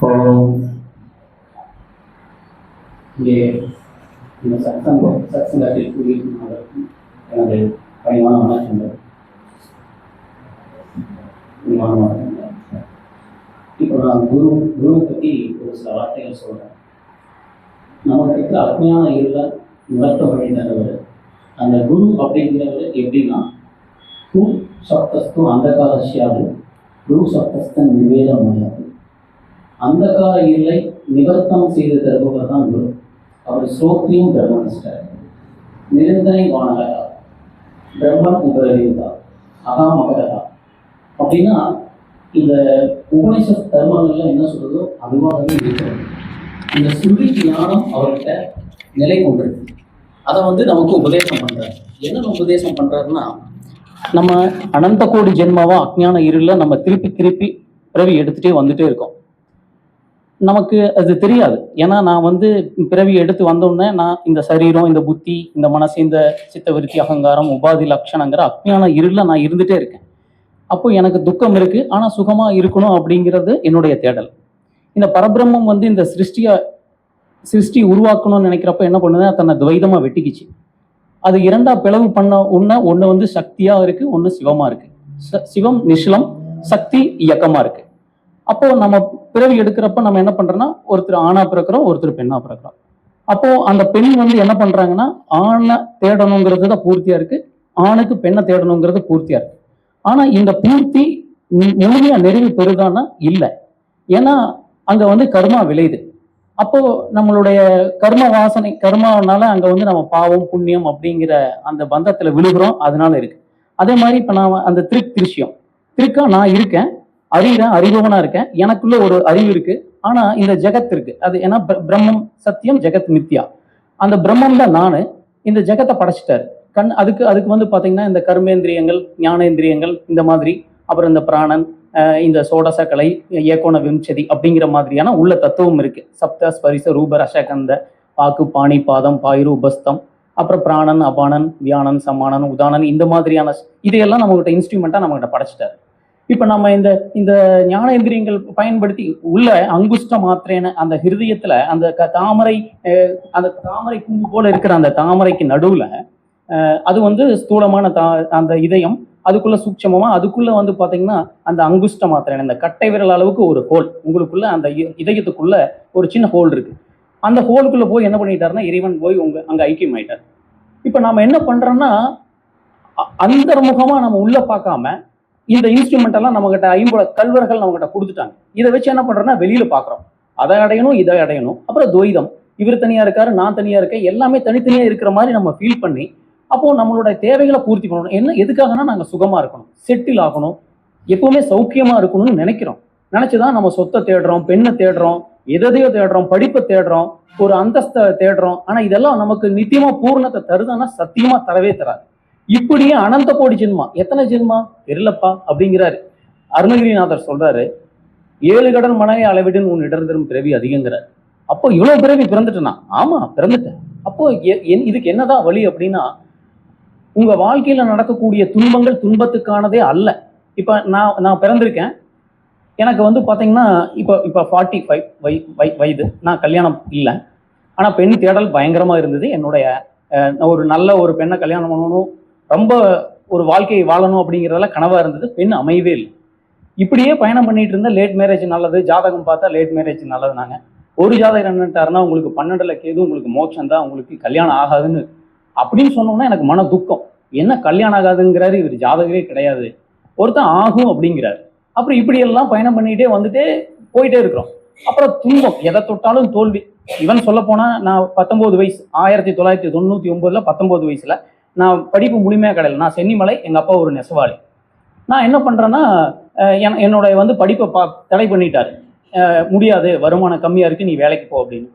இப்போ இங்கே இந்த சத்சங்க சத்சங்கத்தில் கூடியிருக்கும் எனது பணிவான வணக்கங்கள் பணிவான வணக்கங்கள் இப்போ நான் குரு குருவை பற்றி ஒரு சில வார்த்தைகள் சொல்கிறேன் நமக்கு இருக்கிற அജ്ഞான இருள நிவர்த்த வழி அந்த குரு அப்படிங்கிறவர் எப்படின்னா கு சப்தஸ்து காலசியாது குரு சப்தஸ்தன் நிவேதமாயாது அந்தகார இல்லை நிவர்த்தம் செய்து தருபவர் தான் குரு. அவர் ஸ்ரோத்ரியும் பிரம்மனிஷ்டர். நிரந்தனை வானகதா பிரம்மன் உபரவிதா அகாமகதா அப்படின்னா இந்த உபனிஷத் தர்மங்கள்ல என்ன சொல்றதோ அதுவாகவே இருக்கிறது இந்த சுருதி ஞானம் அவர்கிட்ட நிலை கொண்டிருக்கு. அதை வந்து நமக்கு உபதேசம் பண்றாரு. என்ன உபதேசம் பண்றாருன்னா நம்ம அனந்த கோடி ஜென்மாவா அஜ்ஞான இருள நம்ம திருப்பி திருப்பி பிறவி எடுத்துட்டே வந்துட்டே இருக்கோம். நமக்கு அது தெரியாது. ஏன்னா நான் வந்து பிறவி எடுத்து வந்தோடனே நான் இந்த சரீரம் இந்த புத்தி இந்த மனசு இந்த சித்தவிருத்தி அகங்காரம் உபாதி லட்சணங்கிற அக்ஞான இருளில் நான் இருந்துகிட்டே இருக்கேன். அப்போ எனக்கு துக்கம் இருக்குது ஆனால் சுகமாக இருக்கணும் அப்படிங்கிறது என்னுடைய தேடல். இந்த பரபிரம்மம் வந்து இந்த சிருஷ்டியை சிருஷ்டி உருவாக்கணும்னு நினைக்கிறப்ப என்ன பண்ணுது? தன்னை துவைதமாக வெட்டிக்கிச்சு. அது இரண்டா பிளவு பண்ண உன்ன ஒன்று வந்து சக்தியாக இருக்கு ஒன்று சிவமாக இருக்குது ச- சிவம் நிஷ்லம் சக்தி இயக்கமாக இருக்குது அப்போ நம்ம பிறவி எடுக்கிறப்ப நம்ம என்ன பண்றோம்னா ஒருத்தர் ஆணா பிறக்கிறோம் ஒருத்தர் பெண்ணா பிறக்கிறோம். அப்போ அந்த பெண் வந்து என்ன பண்றாங்கன்னா ஆணை தேடணுங்கிறது தான் பூர்த்தியா இருக்கு ஆணுக்கு பெண்ணை தேடணுங்கிறது பூர்த்தியா இருக்கு. ஆனா இந்த பூர்த்தி முழுமையா நிறைவு பெறுதானா இல்லை. ஏன்னா அங்க வந்து கர்மா விளையுது. அப்போ நம்மளுடைய கர்ம வாசனை கர்மானால அங்க வந்து நம்ம பாவம் புண்ணியம் அப்படிங்கிற அந்த பந்தத்துல விழுகிறோம் அதனால இருக்கு. அதே மாதிரி இப்ப நான் அந்த திருக்கு திருஷ்யம். திருக்கா நான் இருக்கேன் அறிகிறேன் அறிபவனா இருக்கேன். எனக்குள்ள ஒரு அறிவு இருக்கு. ஆனா இந்த ஜெகத் இருக்கு. அது ஏன்னா பிரம்மம் சத்தியம் ஜெகத் மித்யா. அந்த பிரம்மம் தான் நானு. இந்த ஜெகத்தை படைச்சிட்டாரு. கண் அதுக்கு அதுக்கு வந்து பாத்தீங்கன்னா இந்த கர்மேந்திரியங்கள் ஞானேந்திரியங்கள் இந்த மாதிரி. அப்புறம் இந்த பிராணன் இந்த சோடச கலை ஏகோண விம்சதி அப்படிங்கிற மாதிரியான உள்ள தத்துவம் இருக்கு. சப்த ஸ்பரிச ரூப ரசகந்த பாக்கு பாணி பாதம் பாயிரு உபஸ்தம். அப்புறம் பிராணன் அபானன் வியானன் சமானன் உதானன் இந்த மாதிரியான இதையெல்லாம் நம்மகிட்ட இன்ஸ்ட்ருமெண்ட்டாக நம்மகிட்ட படைச்சிட்டாரு. இப்போ நம்ம இந்த இந்த ஞான இந்திரியங்கள் பயன்படுத்தி உள்ள அங்குஷ்ட மாத்திரேன அந்த ஹிருதயத்துல அந்த க- தாமரை அந்த தாமரை பூ போல இருக்கிற அந்த தாமரைக்கு நடுவுல அது வந்து ஸ்தூலமான தா அந்த இதயம் அதுக்குள்ள சூட்சமமா அதுக்குள்ள வந்து பாத்தீங்கன்னா அந்த அங்குஷ்ட மாத்திரை அந்த கட்டை விரல் அளவுக்கு ஒரு ஹோல் உங்களுக்குள்ள அந்த இ- இதயத்துக்குள்ள ஒரு சின்ன ஹோல் இருக்கு. அந்த ஹோலுக்குள்ள போய் என்ன பண்ணிட்டாருன்னா இறைவன் போய் உங்க அங்க ஐக்கியம் ஆயிட்டார் இப்போ நாம என்ன பண்றோம்னா அந்தர்முகமா நம்ம உள்ள பார்க்காம இந்த இன்ஸ்ட்ருமெண்ட் எல்லாம் நம்ம கிட்ட ஐம்பது கல்வர்கள் நம்ம கிட்ட கொடுத்துட்டாங்க. இதை வச்சு என்ன பண்றோம்னா வெளியில பாக்குறோம் அதை அடையணும் இதை அடையணும். அப்புறம் துவைதம். இவர் தனியா இருக்காரு நான் தனியா இருக்கேன். எல்லாமே தனித்தனியா இருக்கிற மாதிரி நம்ம ஃபீல் பண்ணி அப்போ நம்மளோட தேவைகளை பூர்த்தி பண்ணணும். என்ன எதுக்காகனா நாங்க சுகமா இருக்கணும். செட்டில் ஆகணும். எப்பவுமே சௌக்கியமா இருக்கணும்னு நினைக்கிறோம். நினைச்சுதான் நம்ம சொத்தை தேடுறோம் பெண்ணை தேடுறோம் எதையோ தேடுறோம் படிப்பை தேடுறோம் ஒரு அந்தஸ்தை தேடுறோம். ஆனா இதெல்லாம் நமக்கு நித்தியமா பூர்ணத்தை தருதுன்னா சத்தியமா தரவே தராது. இப்படியே அனந்த கோடி ஜென்மா எத்தனை ஜென்மா தெரியலப்பா அப்படிங்கிறாரு. அருணகிரிநாதர் சொல்றாரு ஏழு கடன் மனைவி அளவிடுன்னு உன் இடர்ந்திரும் பிறவி அதிகங்கிறார். அப்போ இவ்வளவு பிறவி பிறந்துட்டேனா? ஆமா பிறந்துட்டேன். அப்போ எ- என்- இதுக்கு என்னதான் வழி அப்படின்னா உங்க வாழ்க்கையில நடக்கக்கூடிய துன்பங்கள் துன்பத்துக்கானதே அல்ல. இப்ப நான் நான் பிறந்திருக்கேன். எனக்கு வந்து பாத்தீங்கன்னா இப்போ இப்போ ஃபார்ட்டி ஃபைவ் வை வை வயது. நான் கல்யாணம் இல்லை. ஆனா பெண் தேடல் பயங்கரமா இருந்தது. என்னுடைய ஒரு நல்ல ஒரு பெண்ணை கல்யாணம் பண்ணணும். ரொம்ப ஒரு வாழ்க்கையை வாழணும் அப்படிங்கிறதெல்லாம் கனவாக இருந்தது. பெண் அமையவே இல்லை. இப்படியே பயணம் பண்ணிட்டு இருந்தால் லேட் மேரேஜ் நல்லது ஜாதகம் பார்த்தா லேட் மேரேஜ் நல்லது நாங்கள் ஒரு ஜாதகம் என்னட்டாருன்னா உங்களுக்கு பன்னெண்டுல கேது உங்களுக்கு மோட்சம் தான் உங்களுக்கு கல்யாணம் ஆகாதுன்னு. அப்படின்னு சொன்னோம்னா எனக்கு மன துக்கம். என்ன கல்யாணம் ஆகாதுங்கிறாரு இவர் ஜாதகரே கிடையாது. ஒருத்தன் ஆகும் அப்படிங்கிறாரு. அப்புறம் இப்படியெல்லாம் பயணம் பண்ணிகிட்டே வந்துட்டே போயிட்டே இருக்கிறோம். அப்புறம் துன்பம். எதை தொட்டாலும் தோல்வி. இவன் சொல்ல போனால் நான் பத்தொம்போது வயசு ஆயிரத்தி தொள்ளாயிரத்தி தொண்ணூற்றி ஒன்பதுல பத்தொம்போது வயசில் நான் படிப்பு முழுமையாக கிடையாது நான் சென்னிமலை எங்கள் அப்பா ஒரு நெசவாளி. நான் என்ன பண்ணுறேன்னா என்- என்னோட வந்து படிப்பை பா தடை பண்ணிட்டாரு. முடியாது வருமானம் கம்மியாக இருக்குது நீ வேலைக்கு போ அப்படின்னு.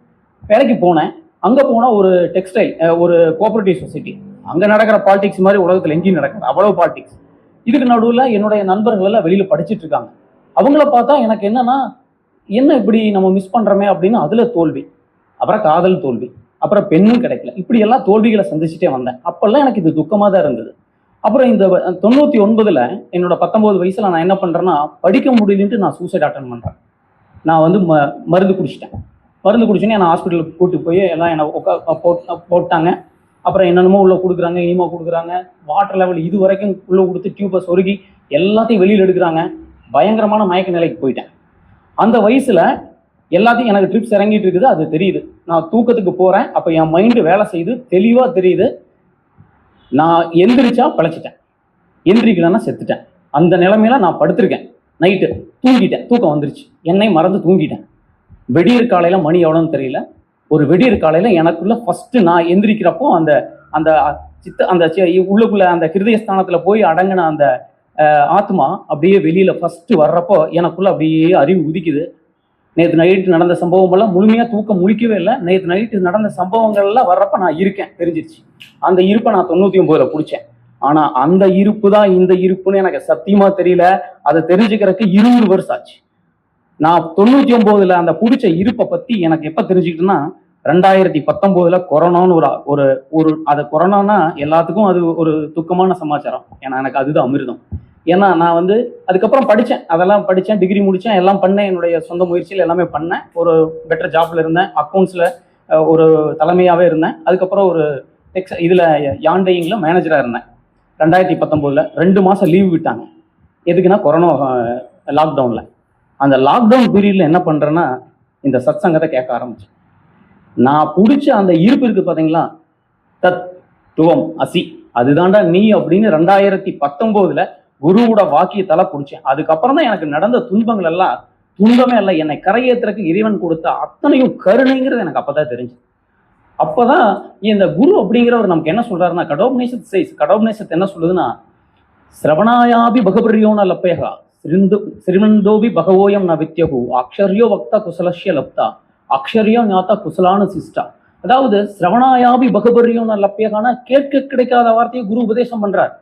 வேலைக்கு போனேன். அங்கே போனால் ஒரு டெக்ஸ்டைல் ஒரு கோஆப்ரேட்டிவ் சொசைட்டி. அங்கே நடக்கிற பாலிடிக்ஸ் மாதிரி உலகத்தில் எங்கேயும் நடக்குது. அவ்வளோ பாலிடிக்ஸ். இதுக்கு நடுவில் என்னுடைய நண்பர்கள் எல்லாம் வெளியில் படிச்சிட்டு இருக்காங்க. அவங்கள பார்த்தா எனக்கு என்னன்னா என்ன இப்படி நம்ம மிஸ் பண்ணுறோமே அப்படின்னு அதில் தோல்வி. அப்புறம் காதல் தோல்வி. அப்புறம் பெண்ணும் கிடைக்கல. இப்படி எல்லாம் தோல்விகளை சந்திச்சுட்டே வந்தேன். அப்பெல்லாம் எனக்கு இது துக்கமாக தான் இருந்தது. அப்புறம் இந்த தொண்ணூற்றி தொண்ணூத்தி ஒன்பதுல என்னோட பத்தொன்பது வயசுல நான் என்ன பண்றேன்னா படிக்க முடியலன்ட்டு நான் சூசைட் அட்டன் பண்றேன். நான் வந்து ம மருந்து குடிச்சிட்டேன். மருந்து குடிச்சோன்னே நான் ஹாஸ்பிட்டலுக்கு கூட்டி போய் எல்லாம் என்னை உட்கா போட் போட்டாங்க. அப்புறம் என்னென்னமோ உள்ள கொடுக்குறாங்க இனிமோ கொடுக்குறாங்க. வாட்டர் லெவல் இது வரைக்கும் உள்ள கொடுத்து டியூப்பை சொருகி எல்லாத்தையும் வெளியில் எடுக்கிறாங்க. பயங்கரமான மயக்க நிலைக்கு போயிட்டேன். அந்த வயசுல எல்லாத்தையும் எனக்கு ட்ரிப்ஸ் இறங்கிட்டு இருக்குது அது தெரியுது. நான் தூக்கத்துக்கு போறேன். அப்போ என் மைண்டு வேலை செய்யுது தெளிவாக தெரியுது. நான் எந்திரிச்சா பிழைச்சிட்டேன். எந்திரிக்கலன்னா செத்துட்டேன். அந்த நிலைமையில நான் படுத்திருக்கேன். நைட்டு தூங்கிட்டேன். தூக்கம் வந்துருச்சு. என்னை மறந்து தூங்கிட்டேன். வெடியற் காலையில மணி எவ்வளோன்னு தெரியல. ஒரு வெடியற் காலையில எனக்குள்ள ஃபர்ஸ்ட் நான் எந்திரிக்கிறப்போ அந்த அந்த சித்த அந்த உள்ளுக்குள்ள அந்த ஹிருதயஸ்தானத்துல போய் அடங்கின அந்த ஆத்மா அப்படியே வெளியில ஃபர்ஸ்ட் வர்றப்போ எனக்குள்ள அப்படியே அறிவு உதிக்குது. நேற்று நைட்டு நடந்த சம்பவம் எல்லாம் தூக்கம் முழிக்கவே இல்லை. நேற்று நைட்டு நடந்த சம்பவங்கள்லாம் வர்றப்ப நான் இருக்கேன். தெரிஞ்சிருச்சு. அந்த இருப்பை நான் தொண்ணூற்றி ஒம்போதில் பிடிச்சேன். ஆனால் அந்த இருப்பு தான் இந்த இருப்புன்னு எனக்கு சத்தியமாக தெரியல. அதை தெரிஞ்சுக்கிறதுக்கு இருபது வருஷம் ஆச்சு. நான் தொண்ணூற்றி ஒம்போதில் அந்த பிடிச்ச இருப்பை பற்றி எனக்கு எப்போ தெரிஞ்சுக்கிட்டேன்னா ரெண்டாயிரத்தி பத்தொம்போதுல கொரோனான்னு ஒரு ஒரு ஒரு அது கொரோனானா எல்லாத்துக்கும் அது ஒரு துக்கமான சமாச்சாரம். ஏன்னா எனக்கு அதுதான் அமிர்தம். ஏன்னா நான் வந்து அதுக்கப்புறம் படித்தேன் அதெல்லாம் படித்தேன் டிகிரி முடித்தேன் எல்லாம் பண்ணேன். என்னுடைய சொந்த முயற்சியில் எல்லாமே பண்ணேன். ஒரு பெட்டர் ஜாப்ல இருந்தேன். அக்கௌண்ட்ஸில் ஒரு தலைமையாகவே இருந்தேன். அதுக்கப்புறம் ஒரு டெக்ஸ் இதில் யாண்டையிங்கில் மேனேஜராக இருந்தேன். ரெண்டாயிரத்தி பத்தொம்போதில் ரெண்டு மாதம் லீவ் விட்டாங்க. எதுக்குன்னா கொரோனா லாக்டவுனில் அந்த லாக்டவுன் பீரியடில் என்ன பண்ணுறேன்னா இந்த சத் சங்கத்தை கேட்க ஆரம்பிச்சேன். நான் பிடிச்ச அந்த இருப்பு இருக்குது பார்த்தீங்களா தத் துவம் அசி. அதுதான்டா நீ அப்படின்னு ரெண்டாயிரத்தி பத்தொம்போதில் குருவோட வாக்கியத்தால பிடிச்சேன் அதுக்கப்புறம் தான் எனக்கு நடந்த துன்பங்கள் எல்லாம் துன்பமே இல்லை. என்னை கரையேற்றுறதுக்கு இறைவன் கொடுத்த அத்தனையும் கருணைங்கிறது எனக்கு அப்பதான் தெரிஞ்சு அப்பதான் இந்த குரு அப்படிங்கிறவர் நமக்கு என்ன சொல்றாருன்னா கடோபநேசத் சைஸ் கடோபநேசத் என்ன சொல்லுதுன்னா சிரவணாயாபி பகபிரியோன லப்பயகா சிரிந்து சிறுமந்தோபி பகவோயம் ந வித்யகு அக்ஷர்யோ வக்தா குசலஷ்ய லப்தா அக்ஷர்யோ ஞாத்தா குசலான சிஸ்டா அதாவது சிரவணாயாபி பகபரியோன லப்பயகான கேட்க கிடைக்காத வார்த்தையை குரு உபதேசம் பண்றார்.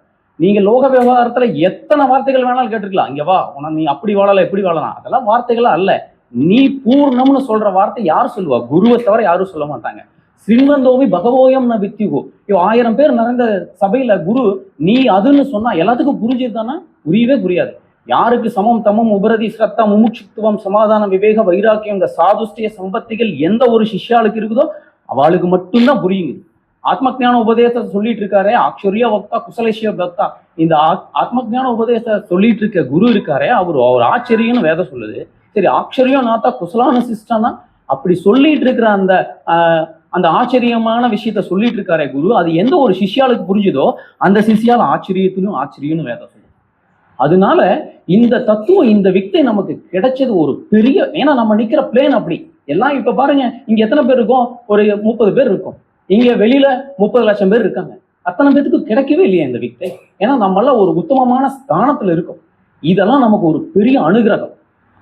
நீங்க லோக விவகாரத்துல எத்தனை வார்த்தைகள் வேணாலும் கேட்டுக்கலாம் இங்க வா உன நீ அப்படி வாழலாம் எப்படி வாழலாம். அதெல்லாம் வார்த்தைகளா அல்ல. நீ பூர்ணம்னு சொல்ற வார்த்தை யார் சொல்லுவா? குருவை தவிர யாரும் சொல்ல மாட்டாங்க. ஸ்ரீமந்தோவி பகவோயம் ந வித்யுகு. இப்போ ஆயிரம் பேர் நிறைந்த சபையில குரு நீ அதுன்னு சொன்னா எல்லாத்துக்கும் புரிஞ்சுதானா புரியவே புரியாது. யாருக்கு சமம் தமம் உபரதி ஸ்ரத்தா முமுட்சித்துவம் சமாதானம் விவேக வைராக்கியம் இந்த சாதுஷ்டிய சம்பத்திகள் எந்த ஒரு சிஷ்யாளுக்கு இருக்குதோ அவளுக்கு மட்டும்தான் புரியுங்க ஆத்ம ஜான உபதேசத்தை சொல்லிட்டு இருக்காரு ஆக்ஷரிய வக்தா குசலேஷிய பக்தா இந்த ஆத்ம ஜான உபதேசத்தை சொல்லிட்டு இருக்க குரு இருக்காரு அவர் அவர் ஆச்சரியம்னு வேதம் சொல்லுது. சரி ஆச்சரியம் நாத்தா குசலான சிஸ்டம்னா அப்படி சொல்லிட்டு இருக்கிற அந்த ஆஹ், அந்த ஆச்சரியமான விஷயத்த சொல்லிட்டு இருக்காரே குரு அது எந்த ஒரு சிஷியாளுக்கு புரிஞ்சுதோ அந்த சிஷியால் ஆச்சரியத்திலும் ஆச்சரியம்னு வேதம் சொல்லுது. அதனால இந்த தத்துவம் இந்த வித்தை நமக்கு கிடைச்சது ஒரு பெரிய ஏன்னா நம்ம நிக்கிற பிளேன் அப்படி. எல்லாம் இப்ப பாருங்க இங்க எத்தனை பேர் இருக்கோம்? ஒரு முப்பது பேர் இருக்கும். இங்க வெளியில முப்பது லட்சம் பேர் இருக்காங்க. அத்தனை பேத்துக்கு கிடைக்கவே இல்லையா இந்த வித்தை ஏன்னா நம்மளாம் ஒரு உத்தமமான ஸ்தானத்துல இருக்கும். இதெல்லாம் நமக்கு ஒரு பெரிய அனுகிரகம்.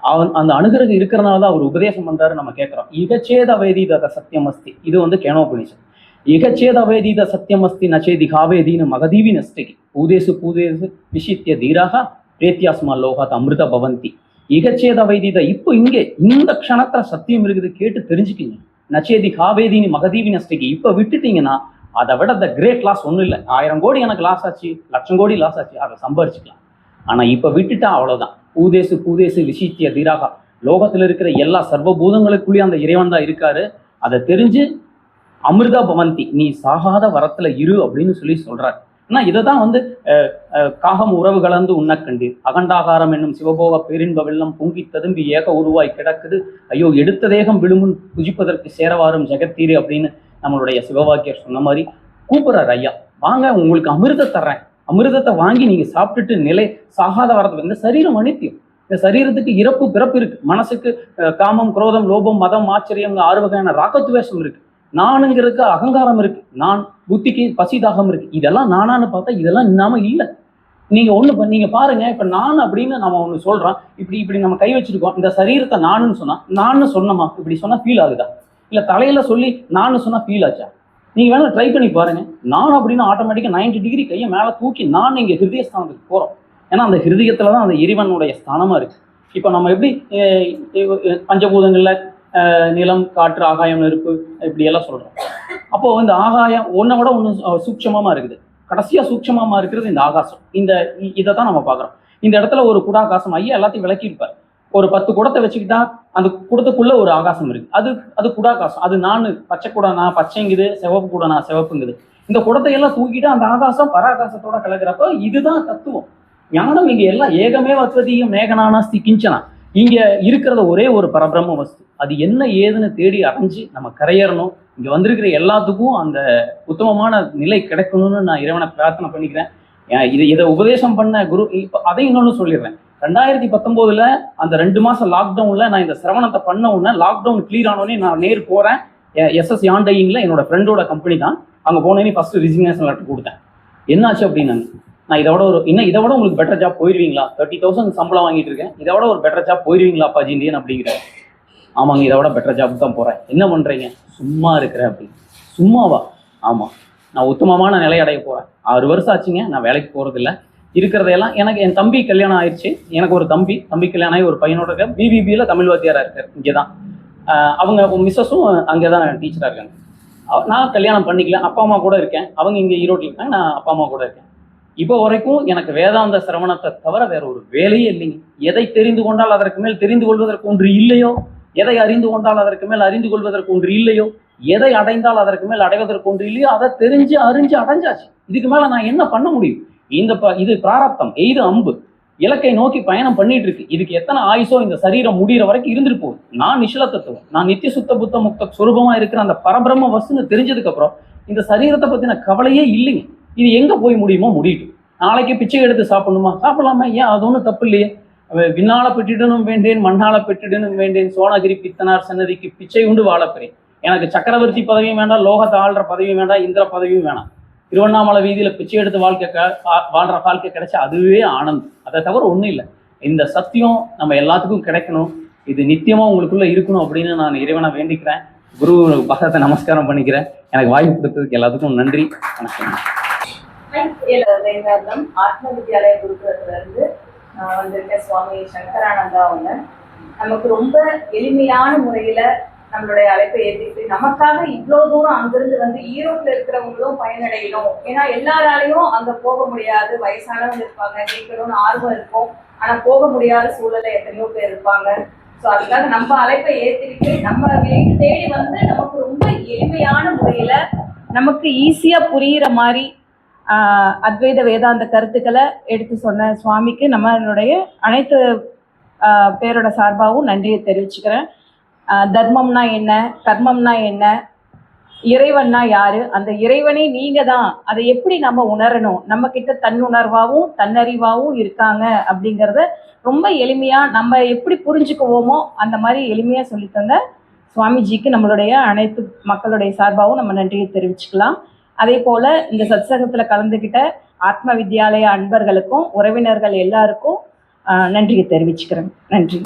அவன் அந்த அனுகிரகம் இருக்கிறனால தான் அவர் உபதேசம் பண்றாரு நம்ம கேட்கிறோம். இகச்சேத வேதித சத்தியம் அஸ்தி இது வந்து கேனோபனிஷன் இகச்சேத வேதித சத்தியம் அஸ்தி நச்சேதி காவேதீன மகதீவி நஸ்டிகி பூதேசு பூதேசு விஷித்திய தீராக பிரேத்தியாஸ்மா லோகாத் அமிர்த பவந்தி. இகச்சேத வைதித இப்போ இங்கே இந்த க்ஷணத்துல சத்தியம் இருக்குது கேட்டு தெரிஞ்சுக்கிங்க. நச்சேதி காவேதினி மகதீவி நஷ்டிக்கு இப்போ விட்டுட்டீங்கன்னா அதை விட அந்த கிரேட் லாஸ் ஒன்றும் இல்லை. ஆயிரம் கோடி எனக்கு லாஸ் ஆச்சு லட்சம் கோடி லாஸ் ஆச்சு அதை சம்பாரிச்சுக்கலாம். ஆனால் இப்போ விட்டுட்டா அவ்வளோதான் பூதேசு பூதேசு விஷித்திய தீராகா. லோகத்தில் இருக்கிற எல்லா சர்வபூதங்களுக்குள்ளேயும் அந்த இறைவன் தான் இருக்காரு. அதை தெரிஞ்சு அமிர்தா பவந்தி நீ சாகாத வரத்துல இரு அப்படின்னு சொல்லி சொல்றார். ஆனா இதை தான் வந்து காகம் உறவு கலந்து உண்ணக்கண்டீர் அகண்டாகாரம் என்னும் சிவபோக பேரின்ப வெள்ளம் பொங்கி ததும்பி ஏக உருவாய் கிடக்குது. ஐயோ எடுத்த தேகம் விழுமுன் புஜிப்பதற்கு சேரவாரும் ஜெகத்தீரு அப்படின்னு நம்மளுடைய சிவவாக்கியர் சொன்ன மாதிரி கூப்பிடுறார் ஐயா. வாங்க உங்களுக்கு அமிர்தம் தர்றேன். அமிர்தத்தை வாங்கி நீங்க சாப்பிட்டுட்டு நிலை சாகாத வரது இந்த சரீரம் அனித்தியம். இந்த சரீரத்துக்கு இறப்பு பிறப்பு இருக்கு. மனசுக்கு காமம் குரோதம் லோபம் மதம் ஆச்சரியம் ஆறு வகையான ராகத்வேஷம் இருக்கு. நானுங்கிறதுக்கு அகங்காரம் இருக்கு. நான் புத்திக்கு பசிதாகம் இருக்கு. இதெல்லாம் நானான்னு பார்த்தா இதெல்லாம் இன்னாம இல்லை. நீங்க ஒண்ணு நீங்க பாருங்க இப்ப நான் அப்படின்னு நம்ம ஒண்ணு சொல்றோம். இப்படி இப்படி நம்ம கை வச்சிருக்கோம். இந்த சரீரத்தை நானுன்னு சொன்னா நான்னு சொன்னமா? இப்படி சொன்னா ஃபீல் ஆகுதா? இல்ல தலையில சொல்லி நான்னு சொன்னா ஃபீல் ஆச்சா? நீங்க வேணா ட்ரை பண்ணி பாருங்க. நான் அப்படின்னு ஆட்டோமேட்டிக்கா 90 டிகிரி கையை மேல தூக்கி நான் இங்க ஹிருதய ஸ்தானத்துக்கு போறோம். ஏன்னா அந்த ஹிருதயத்துல தான் அந்த இறைவனுடைய ஸ்தானமா இருக்கு. இப்போ நம்ம எப்படி பஞ்சபூதங்கள்ல நிலம் காற்று ஆகாயம் நெருப்பு இப்படி எல்லாம் சொல்றோம். அப்போ இந்த ஆகாயம் ஒன்றை விட ஒன்று சூட்சமமா இருக்குது. கடைசியா சூட்சமமா இருக்கிறது இந்த ஆகாசம். இந்த இதை தான் நம்ம பார்க்குறோம். இந்த இடத்துல ஒரு குடாகாசம் ஐயா எல்லாத்தையும் விளக்கியிருப்பார். ஒரு பத்து குடத்தை வச்சுக்கிட்டா அந்த குடத்துக்குள்ள ஒரு ஆகாசம் இருக்கு. அது அது குடாகாசம். அது நான் பச்சை குடனா நான் பச்சைங்குது சிவப்பு குடா நான் சிவப்புங்குது. இந்த குடத்தை எல்லாம் தூக்கிட்டு அந்த ஆகாசம் பராகாசத்தோட கலக்கிறப்ப இதுதான் தத்துவம். ஞானம் இங்க எல்லாம் ஏகமே வசதியும் மேகனானா ஸ்தி கிஞ்சனா. இங்க இருக்கிறது ஒரே ஒரு பரபிரம்ம வஸ்து. அது என்ன ஏதுன்னு தேடி அடைஞ்சு நம்ம கரையேறணும். இங்க வந்திருக்கிற எல்லாத்துக்கும் அந்த உத்தமமான நிலை கிடைக்கணும்னு நான் இறைவனை பிரார்த்தனை பண்ணிக்கிறேன். இதை இது இதை உபதேசம் பண்ண குரு இப்போ அதை இன்னொன்று சொல்லிடுறேன். ரெண்டாயிரத்தி பத்தொம்போதுல அந்த ரெண்டு மாசம் லாக்டவுன்ல நான் இந்த சிரவணத்தை பண்ண உடனே லாக்டவுன் கிளியர் ஆனோடனே நான் நேர் போறேன். எஸ்எஸ் யாண்டையிங்ல என்னோட ஃப்ரெண்டோட கம்பெனி தான். அங்கே போனேன்னு ஃபர்ஸ்ட் ரிசிக்னேஷன் லெட்டர் கொடுத்தேன். என்னாச்சு அப்படின்னு நான் இதை விட ஒரு இன்னும் இதை விட உங்களுக்கு பெட்டர் ஜாப் போயிருவீங்களா? தேர்ட்டி தௌசண்ட் சம்பளம் வாங்கிட்டு இருக்கேன். இதை விட ஒரு பெட்டர் ஜாப் போயிருவீங்களா அப்பாஜி அப்படிங்கிற? ஆமாங்க இதை விட பெட்டர் ஜாப் தான் போறேன். என்ன பண்றீங்க? சும்மா இருக்கிறேன் அப்படின்னு சும்மாவா? ஆமா. நான் உத்தமமான நிலை அடைய போறேன். ஆறு வருஷம் ஆச்சுங்க நான் வேலைக்கு போறதில்ல. இருக்கிறதையெல்லாம் எனக்கு என் தம்பி கல்யாணம் ஆயிடுச்சு. எனக்கு ஒரு தம்பி தம்பி கல்யாணம் ஆகி ஒரு பையனோட இருக்க பிபிபியில் தமிழ் வாத்தியாராக இருக்கார். இங்கே தான் அவங்க மிஸ்ஸஸும் அங்கே தான் டீச்சராக இருக்காங்க. நான் கல்யாணம் பண்ணிக்கல. அப்பா அம்மா கூட இருக்கேன். அவங்க இங்கே ஈரோட்டில் இருக்காங்க. நான் அப்பா அம்மா கூட இருக்கேன். இப்போ வரைக்கும் எனக்கு வேதாந்த சிரவணத்தை தவிர வேற ஒரு வேலையே இல்லைங்க. எதை தெரிந்து கொண்டால் அதற்கு மேல் தெரிந்து கொள்வதற்கு ஒன்று இல்லையோ? எதை அறிந்து கொண்டால் அதற்கு மேல் அறிந்து கொள்வதற்கு ஒன்று இல்லையோ? எதை அடைந்தால் அதற்கு மேல் அடைவதற்கு ஒன்று இல்லையோ? அதை தெரிஞ்சு அறிஞ்சு அடைஞ்சாச்சு. இதுக்கு மேல நான் என்ன பண்ண முடியும்? இந்த ப- இது பிராரப்தம் எய்து அம்பு. இலக்கை நோக்கி பயணம் பண்ணிட்டு இருக்கு இதுக்கு எத்தனை ஆயுசோ இந்த சரீரம் முடிகிற வரைக்கும் இருந்துட்டு போகுது. நான் நிஷல தத்துவம் நான் நித்திய சுத்த புத்த முக்த சுரூபமா இருக்கிற அந்த பரபிரம்ம வசுன்னு தெரிஞ்சதுக்கு அப்புறம் இந்த சரீரத்தை பத்தின கவலையே இல்லைங்க. இது எங்கே போய் முடியுமோ முடியட்டும் நாளைக்கு பிச்சை எடுத்து சாப்பிடணுமா? சாப்பிடலாமா. ஏன்? அது ஒன்றும் தப்பு இல்லையே. விண்ணால பெற்றிடனும் வேண்டேன் மண்ணால பெற்றிடனும் வேண்டேன் சோனகிரி பித்தனார் சன்னதிக்கு பிச்சை உண்டு வாழப்பெறேன் எனக்கு சக்கரவர்த்தி பதவியும் வேண்டாம் லோகத்தை ஆள்ற பதவியும் வேண்டாம் இந்திர பதவியும் வேணாம். திருவண்ணாமலை வீதியில் பிச்சை எடுத்து வாழ்க்கை க- வாழ்ற வாழ்க்கை கிடைச்சா அதுவே ஆனந்தம். அதை தவிர ஒன்றும் இல்லை. இந்த சத்தியம் நம்ம எல்லாத்துக்கும் கிடைக்கணும். இது நித்தியமாக உங்களுக்குள்ளே இருக்கணும் அப்படின்னு நான் இறைவனை வேண்டிக்கிறேன். குரு பகத்தை நமஸ்காரம் பண்ணிக்கிறேன். எனக்கு வாய்ப்பு கொடுத்ததுக்கு எல்லாத்துக்கும் நன்றி. வணக்கம். வேதாந்தம் ஆத்ம வித்யாலய குருகுலத்திலிருந்து வந்திருக்க சுவாமி சங்கரானந்தா அவங்க நமக்கு ரொம்ப எளிமையான முறையில நம்மளுடைய அழைப்பை ஏற்றிட்டு நமக்காக இவ்வளோ தூரம் அங்கிருந்து வந்து ஈரோட்டில் இருக்கிறவங்களும் பயனடையணும். ஏன்னா எல்லாராலையும் அங்க போக முடியாது. வயசானவங்க இருப்பாங்க கேட்கணும்னு ஆர்வம் இருக்கும். ஆனா போக முடியாத சூழல்ல எத்தனையோ பேர் இருப்பாங்க. ஸோ அதுக்காக நம்ம அழைப்பை ஏற்றிட்டு நம்ம வீடு தேடி வந்து நமக்கு ரொம்ப எளிமையான முறையில நமக்கு ஈஸியா புரிகிற மாதிரி அத்வைத வேதாந்த கருத்துக்களை எடுத்து சொன்ன சுவாமிக்கு நம்மளுடைய அனைத்து பேரோட சார்பாகவும் நன்றியை தெரிவிச்சுக்கிறேன். தர்மம்னா என்ன கர்மம்னா என்ன இறைவன்னா யாரு அந்த இறைவனே நீங்க தான் அதை எப்படி நம்ம உணரணும்? நம்ம கிட்ட தன்னுணர்வாகவும் தன்னறிவாகவும் இருக்காங்க அப்படிங்கிறத ரொம்ப எளிமையா நம்ம எப்படி புரிஞ்சுக்குவோமோ அந்த மாதிரி எளிமையா சொல்லித்தந்த சுவாமிஜிக்கு நம்மளுடைய அனைத்து மக்களுடைய சார்பாகவும் நம்ம நன்றியை தெரிவிச்சுக்கலாம். அதே போல இந்த சத்சங்கத்துல கலந்துகிட்ட ஆத்ம வித்யாலய அன்பர்களுக்கும் உறவினர்கள் எல்லாருக்கும் நன்றியை தெரிவிச்சுக்கிறேன். நன்றி.